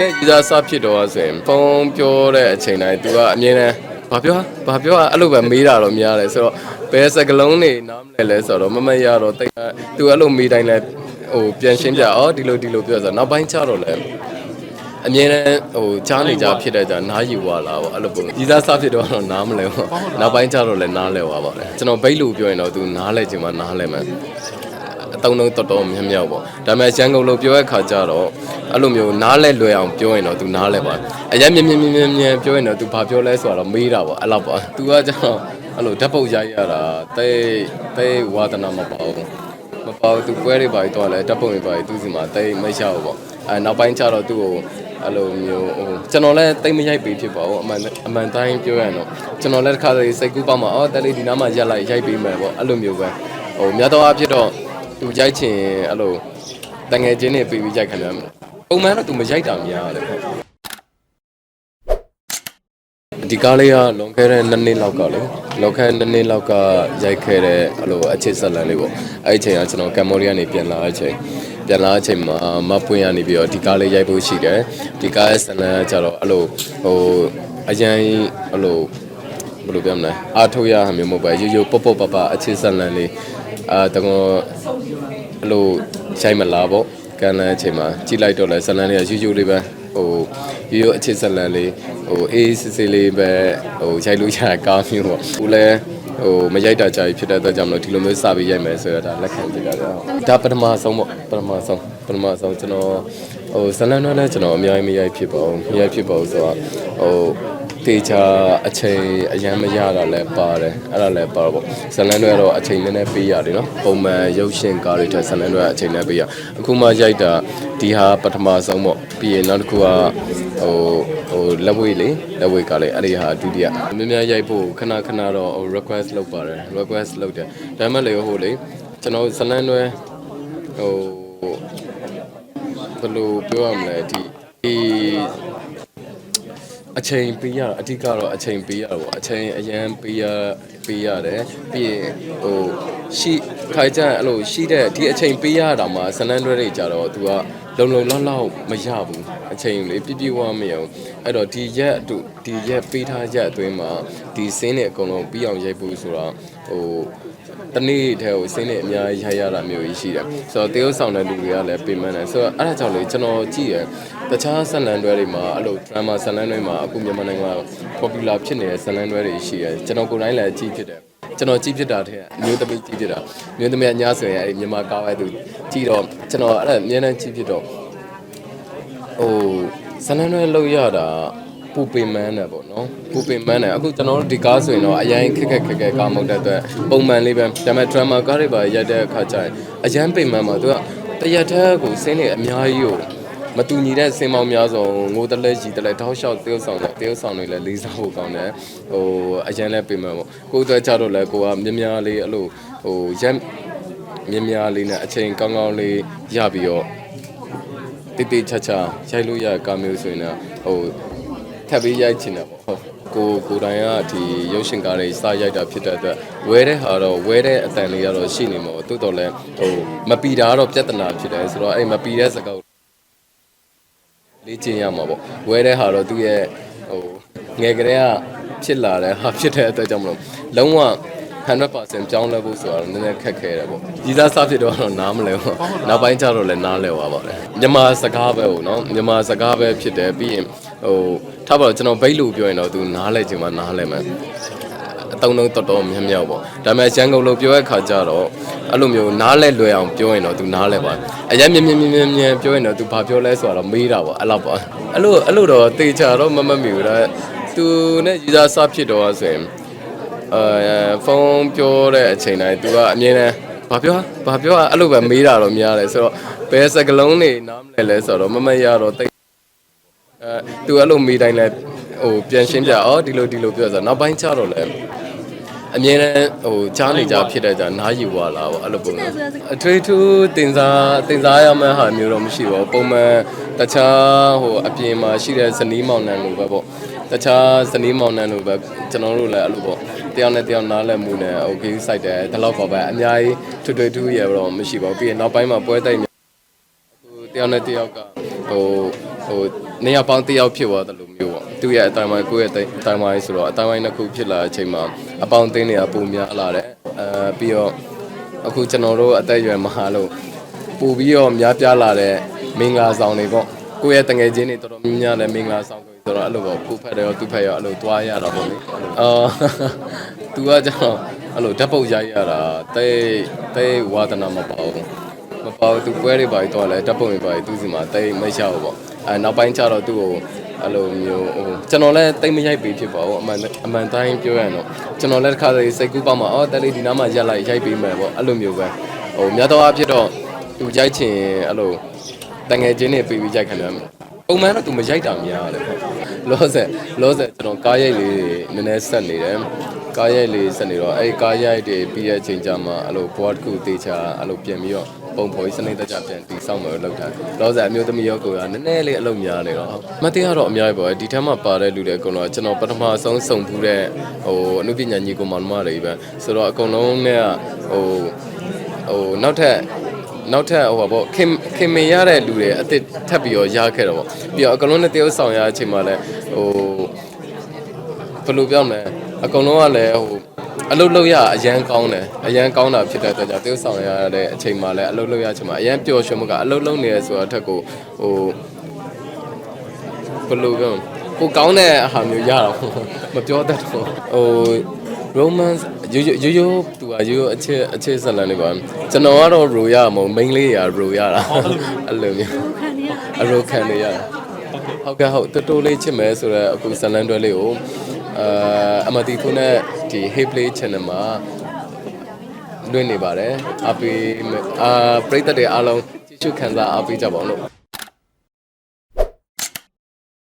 နဲ့ကြီးစားစဖြစ်တော့ဆိုရင်ဖုန်းပြောတဲ့အချိန်တိုင်းသူကအမြင်နဲ့ဘာပြောဘာပြောအဲ့လိုပဲမေးတာတော့များတယ်ဆိုတော့ဘယ်စကလုံးနေနားမလဲလဲဆိုတော့မမရတော့တိတ်သူအဲ့လိုမေးတိုင်းလဲဟိုပြန်ရှင်းပြအော်ဒီလိုဒီလိုပြောဆိုနောက်ပိုင်းကျတော့လဲအမြင်နဲ့ဟိုချားနေကြဖြစ်တဲ့ကြာနားယူသွားလာပေါ့အဲ့လိုပုံကြီးစားစဖြစ်တော့တော့နားမလဲပေါ့နောက်ပိုင်းကျတော့လဲနားလဲသွားပါလေကျွန်တော်ဘိတ်လို့ပြောရင်တော့သူနားလဲချင်မှနားလဲမယ် အတုံးလုံးတော်တော်များများပေါ့ဒါပေမဲ့ရန်ကုန်လို့ပြောတဲ့ခါကျတော့အဲ့လိုမျိုးနားလဲလွယ်အောင်ပြောရင်တော့ तू နားလဲပါအရင်မြင်မြင်မြင်မြင်မြင်ပြောရင်တော့ तू ဘာပြောလဲဆိုတော့မေးတာပေါ့အဲ့လောက်ပါ तू ကကျတော့အဲ့လိုဓာတ်ပုတ်ရိုက်ရတာတဲတဲဝါသနာမပေါ့ဘူးမပေါ့ तू ပွဲတွေပါပြီးတော့လဲဓာတ်ပုတ်တွေပါပြီး तू စီမှာတဲမရှောက်ဘူးပေါ့အဲနောက်ပိုင်းကျတော့ तू ကိုအဲ့လိုမျိုးဟိုကျွန်တော်လည်းတိတ်မရိုက်ပေးဖြစ်ပါဘူးအမှန်အမှန်တိုင်းပြောရရင်တော့ကျွန်တော်လည်းတစ်ခါတည်းစိတ်ကူးပေါက်မှာအော်တက်လေးဒီနားမှာရက်လိုက်ရိုက်ပေးမယ်ပေါ့အဲ့လိုမျိုးပဲဟိုများတော့အဖြစ်တော့ သူရိုက်ချင်အဲ့လိုတငယ်ချင်းတွေပြီးပြီးရိုက်ခံရမယ်ပုံမှန်တော့သူမရိုက်တာများတယ်ပေါ့ဒီကားလေးကလွန်ခဲ့တဲ့2နှစ်လောက်ကလေလွန်ခဲ့တဲ့2နှစ်လောက်ကရိုက်ခဲ့တဲ့အဲ့လိုအခြေဆက်လန်လေးပေါ့အဲ့ဒီအချိန်ကကျွန်တော်ကမ်ဘောဒီးယားနေပြန်လာတဲ့အချိန်ပြန်လာတဲ့အချိန်မှာမပွင့်ရနေပြီးတော့ဒီကားလေးရိုက်ဖို့ရှိတယ်ဒီကားရဲ့ဇလန်ကကျတော့အဲ့လိုဟိုအရင်အဲ့လိုဘယ်လိုပြောမလဲအားထုတ်ရဟမျိုးမဟုတ်ပါရိုးရိုးပေါ့ပေါ့ပပအခြေဆက်လန်လေး အာတကောအဲ့လိုရှိုင်းမလားပေါ့ကန်လန်းအချိန်မှာကြည့်လိုက်တော့လဲဇလန်လေးကရိုးရိုးလေးပဲဟိုရိုးရိုးအခြေဆက်လန်လေးဟိုအေးစစ်စစ်လေးပဲဟိုရိုက်လို့ရတဲ့ကားမျိုးပေါ့ဦးလဲဟိုမရိုက်တာကြာပြီဖြစ်တဲ့အတွက်ကြောင့်မလို့ဒီလိုမျိုးစပြီးရိုက်မယ်ဆိုတော့ဒါလက်ခံကြည့်တာတော့ဒါပထမဆုံးပေါ့ပထမဆုံးပထမဆုံးကျွန်တော်ဟိုဇလန်တော့လည်းကျွန်တော်အများကြီးမရိုက်ဖြစ်ပါဘူးမရိုက်ဖြစ်ပါဘူးဆိုတော့ဟို တေချာအချိန်အရန်မရတာလည်းပါတယ်အဲ့ဒါလည်းပါတော့ပေါ့ဇလန်တွေကတော့အချိန်နည်းနည်းပေးရတယ်နော်ပုံမှန်ရုပ်ရှင်ကားတွေထက်ဇလန်တွေကအချိန်နဲ့ပေးရအခုမှရိုက်တာဒီဟာပထမဆုံးပေါ့ပြီးရင်နောက်တစ်ခုကဟိုဟိုလက်ဝဲလေးလက်ဝဲကလည်းအဲ့ဒီဟာဒုတိယမြများရိုက်ဖို့ခဏခဏတော့ဟို request လုပ်ပါတယ် request လုပ်တယ်ဒါမှမဟုတ်လေဟိုလေကျွန်တော်ဇလန်တွေဟိုဘယ်လိုပြောရမလဲဒီဒီ အချိန်ပေးရအဓိကတော့အချိန်ပေးရတော့အချိန်အရန်ပေးရပေးရတယ်ပြီးရင်ဟိုရှိခိုင်ကြအဲ့လိုရှိတဲ့ဒီအချိန်ပေးရတာမှာဇလန်တွဲတွေကြတော့ तू က လုံလုံလောက်လောက်မရဘူးအချိန်လေးပြပြဝမရအောင်အဲ့တော့ဒီရက်အတူဒီရက်ပေးထားရက်အတွင်းမှာဒီစင်းတွေအကုန်လုံးပြီးအောင်ရိုက်ဖို့ဆိုတော့ဟိုတနေ့တည်းကိုစင်းနေအများကြီးရိုက်ရတာမျိုးကြီးရှိတယ်ဆိုတော့တေးဥဆောင်တဲ့လူတွေကလည်းပြင်မှန်းတယ်ဆိုတော့အဲ့ဒါကြောင့်လေကျွန်တော်ကြည့်ရတခြားဇလန်တွဲတွေမှာအဲ့လို drama ဇလန်တွေမှာအခုမြန်မာနိုင်ငံမှာ popular ဖြစ်နေတဲ့ဇလန်တွဲတွေရှိတယ်ကျွန်တော်ကိုယ်တိုင်လည်းကြည့်ဖြစ်တယ် ကျွန်တော်ကြည့်ဖြစ်တာတဲ့မျိုးသမီးကြည့်ဖြစ်တာမျိုးသမီးအညာဆိုရင်အဲ့ဒီမြန်မာကားပဲသူကြည့်တော့ကျွန်တော်အဲ့ဒါအများနဲ့ကြည့်ဖြစ်တော့ဟိုဇလန်တွဲလောက်ရတာပူပင်မန်းတယ်ပေါ့နော်ပူပင်မန်းတယ်အခုကျွန်တော်တို့ဒီကားဆိုရင်တော့အရင်ခက်ခက်ခက်ခက်ကားမဟုတ်တဲ့အတွက်ပုံမှန်လေးပဲဒါပေမဲ့ drama ကားတွေပါရိုက်တဲ့အခါကျရင်အရင်ပင်မန်းမှာသူကတရက်တည်းကိုစင်းနေအများကြီးကို မတူညီတဲ့စင်မောင်များစုံငိုတလဲကြီးတလဲထောက်လျှောက်တရုပ်ဆောင်တယ်တရုပ်ဆောင်တွေလည်းလေးစားဖို့ကောင်းတယ်ဟိုအရင်လည်းပင်မန်းပေါ့ကိုယ်အတွက်ကြတော့လဲကိုကမြများများလေးအဲ့လိုဟိုရက်မြများလေးနဲ့အချိန်ကောင်းကောင်းလေးရပြီးတော့တိတိချာချာရိုက်လို့ရတဲ့ကားမျိုးဆိုရင်တော့ဟိုထပ်ပြီးရိုက်ချင်တာပေါ့ဟုတ်ကိုကိုယ်တိုင်ကဒီရုပ်ရှင်ကားတွေစရိုက်တာဖြစ်တဲ့အတွက်ဝဲတဲ့ဟာတော့ဝဲတဲ့အတန်လေးကတော့ရှိနေမှာပေါ့တိုးတော်လဲဟိုမပီတာကတော့ပြဿနာဖြစ်တယ်ဆိုတော့အဲ့မပီတဲ့စကားကို လေ့ကျင့်ရမှာပေါ့ဝဲတဲ့ဟာတော့သူ့ရဲ့ဟိုငယ်ကလေးကဖြစ်လာတဲ့ဟာဖြစ်တဲ့အတွက်ကြောင့်မလို့လုံးဝ100%ပြောင်းလဲဖို့ဆိုတော့နည်းနည်းခက်ခဲတယ်ပေါ့ကြီးစားစားဖြစ်တော့တော့နားမလဲပေါ့နောက်ပိုင်းကျတော့လည်းနားလဲသွားပါတယ်မြန်မာစကားပဲဟိုနော်မြန်မာစကားပဲဖြစ်တယ်ပြီးရင်ဟိုထားပါတော့ကျွန်တော်ဘိတ်လို့ပြောရင်တော့သူနားလဲချင်မှနားလဲမယ် အတုံးလုံးတော်တော်များများပေါ့ဒါပေမဲ့ရန်ကုန်လို့ပြောတဲ့ခါကျတော့အဲ့လိုမျိုးနားလဲလွယ်အောင်ပြောရင်တော့သူနားလဲပါအရင်မြင်မြင်မြင်မြင်မြင်ပြောရင်တော့သူဘာပြောလဲဆိုတော့မေးတာပေါ့အဲ့လောက်ပေါ့အဲ့လိုအဲ့လိုတော့တေချာတော့မမတ်မိဘူးဒါသူနဲ့ကြီးစားစားဖြစ်တော့ဆိုရင်အဲဖုန်းပြောတဲ့အချိန်တိုင်း तू ကအမြင်နဲ့ဘာပြောဘာပြောအဲ့လိုပဲမေးတာတော့များတယ်ဆိုတော့ဘယ်စကလုံးနေနားမလဲလဲဆိုတော့မမရတော့တိတ်အဲ तू အဲ့လိုမေးတိုင်းလဲဟိုပြန်ရှင်းပြအော်ဒီလိုဒီလိုပြောဆိုတော့နောက်ပိုင်းကျတော့လဲ အမြင်နဲ့ဟိုချားနေကြဖြစ်တဲ့ကြာနားယူသွားလာပေါ့အဲ့လိုပုံစံအထွေထူးတင်စားတင်စားရမယ့်ဟာမျိုးတော့မရှိပါဘူးပုံမှန်တခြားဟိုအပြင်မှာရှိတဲ့ဇနီးမောင်နှံလိုပဲပေါ့တခြားဇနီးမောင်နှံလိုပဲကျွန်တော်တို့လည်းအဲ့လိုပေါ့တယောက်နဲ့တယောက်နားလည်မှုနဲ့ okay စိုက်တယ်ဒီလောက်ပါပဲအများကြီးထွတ်ထွေထူးရတော့မရှိပါဘူးပြီးရင်နောက်ပိုင်းမှာပွဲတိုက်များအခုတယောက်နဲ့တယောက်ကဟိုဟို နေရာပေါင်းတစ်ယောက်ဖြစ်သွားတယ်လို့မျိုးပေါ့သူရဲ့အတိုင်းပိုင်းကိုယ့်ရဲ့အတိုင်းပိုင်းဆိုတော့အတိုင်းပိုင်းတစ်ခုဖြစ်လာတဲ့အချိန်မှာအပေါင်းအသင်းတွေကပုံများလာတယ်အဲပြီးတော့အခုကျွန်တော်တို့အသက်အရွယ်မဟာလို့ပို့ပြီးတော့များပြားလာတဲ့မင်္ဂလာဆောင်တွေပေါ့ကိုယ့်ရဲ့တငယ်ချင်းတွေတော်တော်များများလည်းမင်္ဂလာဆောင်ကိုဆိုတော့အဲ့လိုပေါ့ကိုဖက်တယ်ရောသူဖက်ရောအဲ့လိုတွားရတာပေါ့လေအော်သူကကျတော့အဲ့လိုဓာတ်ပုတ်ရိုက်ရတာတဲတဲဝါဒနာမပေါ့ဘူး မပေါ့သူပွဲတွေပါပြီးတော့လဲဓာတ်ပုတ်တွေပါပြီးသူစီမှာတဲမရဘူးပေါ့အဲနောက်ပိုင်းကျတော့သူ့ကိုအဲ့လိုမျိုးဟိုကျွန်တော်လည်းတိတ်မရိုက်ပြီးဖြစ်ပါဘူးအမှန်အမှန်တိုင်းပြောရရင်တော့ကျွန်တော်လည်းတစ်ခါတည်းစိတ်ကူးပေါက်မှာအော်တဲလေးဒီနားမှာရက်လိုက်ရိုက်ပြီးမယ်ပေါ့အဲ့လိုမျိုးပဲဟိုများတော့အဖြစ်တော့သူရိုက်ချင်အဲ့လိုတငယ်ချင်းတွေပြီးပြီးရိုက်ခံတယ်ပုံမှန်တော့သူမရိုက်တာများတယ်ပေါ့လောဆယ်လောဆယ်ကျွန်တော်ကားရိုက်လေးတွေနည်းနည်းဆက်နေတယ် ကားရိုက်လေးဆက်နေတော့အဲ့ကားရိုက်တွေပြီးရဲ့အချိန်ကျမှအဲ့လို board ကူတေချာအဲ့လိုပြင်ပြီးတော့ပုံဖော်ရေးစနစ်တကျပြန်တည်ဆောက်မယ်လို့လောက်တာလောဆယ်အမျိုးသမီးရောကိုကနည်းနည်းလေးအလုပ်များနေတော့မသိရတော့အများကြီးပေါ့ဒီထက်မှပါတဲ့လူတွေအကုန်လုံးကျွန်တော်ပထမဆုံးစုံဖူးတဲ့ဟိုအနုပညာညီကောင်မောင်မတွေပဲဆိုတော့အကုန်လုံးနဲ့ဟိုဟိုနောက်ထပ်နောက်ထပ်ဟိုပါပေါ့ခင်ခင်မင်ရတဲ့လူတွေအစ်စ်ထပ်ပြီးတော့ရခဲ့တော့ပေါ့ပြီးတော့အကောင်လုံးနဲ့တရုပ်ဆောင်ရတဲ့အချိန်မှာလည်းဟိုဘယ်လိုပြောမလဲ အကောင်လုံးကလည်းဟိုအလုပ်လုပ်ရအရန်ကောင်းတယ်အရန်ကောင်းတာဖြစ်တဲ့အတွက်ကြောင့်တရုပ်ဆောင်ရတဲ့အချိန်မှာလည်းအလုပ်လုပ်ရအချိန်မှာအရန်ပျော်ရွှင်မှုကအလုပ်လုပ်နေရဆိုတော့အထက်ကိုဟိုဘယ်လိုပြောကိုကောင်းတဲ့အဟာမျိုးရတော့မပြောတတ်တော့ဟို romance ရိုးရိုးရိုးရိုးသူကရိုးရိုးအခြေအခြေဆက်လန်နေပါကျွန်တော်ကတော့ ro ရမဟုတ် main လေးရ ro ရတာအဲ့လိုမျိုးအရိုခံနေရတာဟုတ်ကဲ့ဟုတ်တူတူလေးချစ်မယ်ဆိုတော့အခုဇလန်တွဲလေးကို အာအမတီဖုန်းနဲ့ဒီ hey play channel မှာလွှင့်နေပါတယ်အပေးအာပရိသတ်တွေအားလုံးကြည့်ရှုခံစားအားပေးကြပါဦးလို့